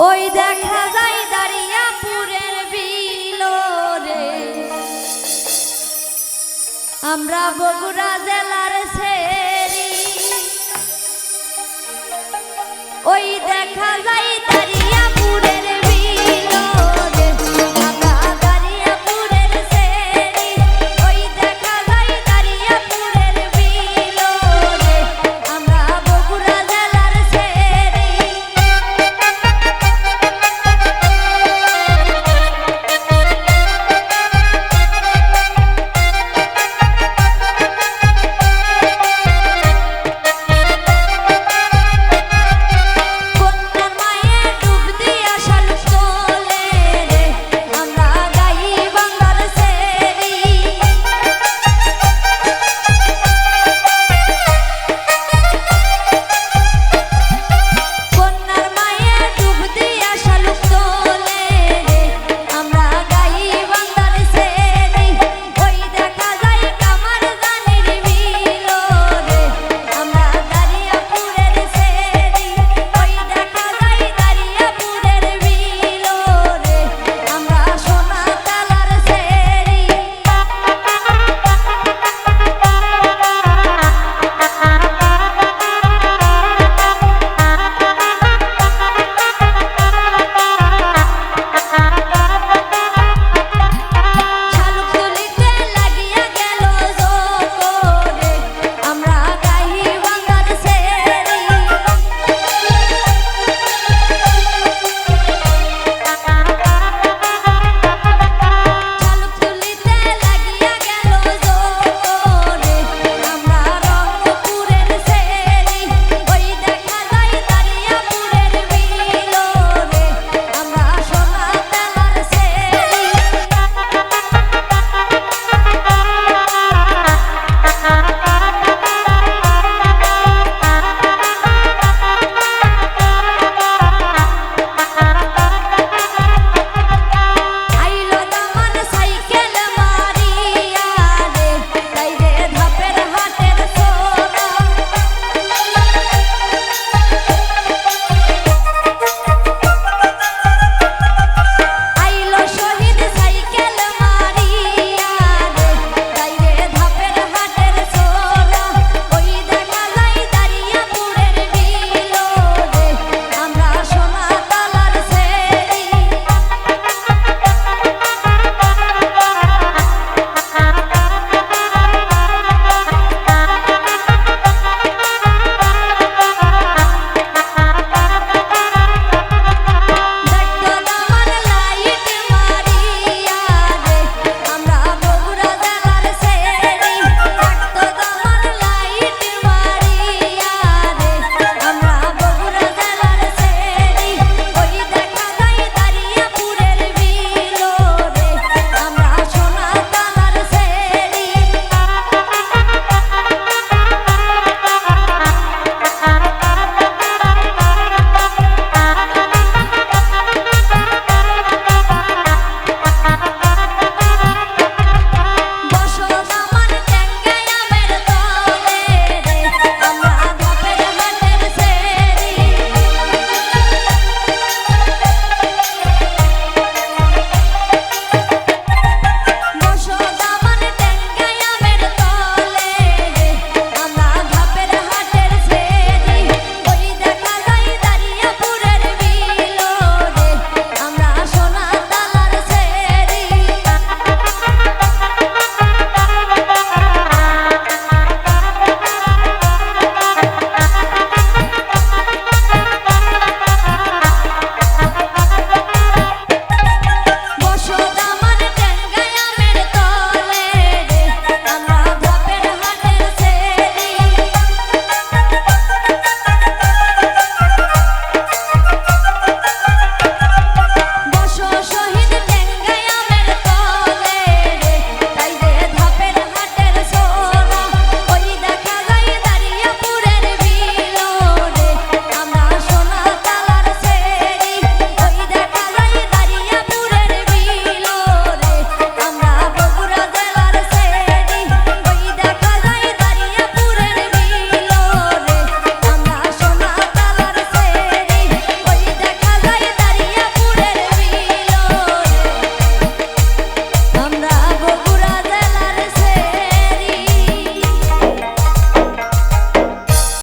ওই দেখা যায় দাঁড়িয়া পুরের বিলরে আমরা বগুড়া জেলার ছেড়ি ওই দেখা যায় দাঁড়িয়ে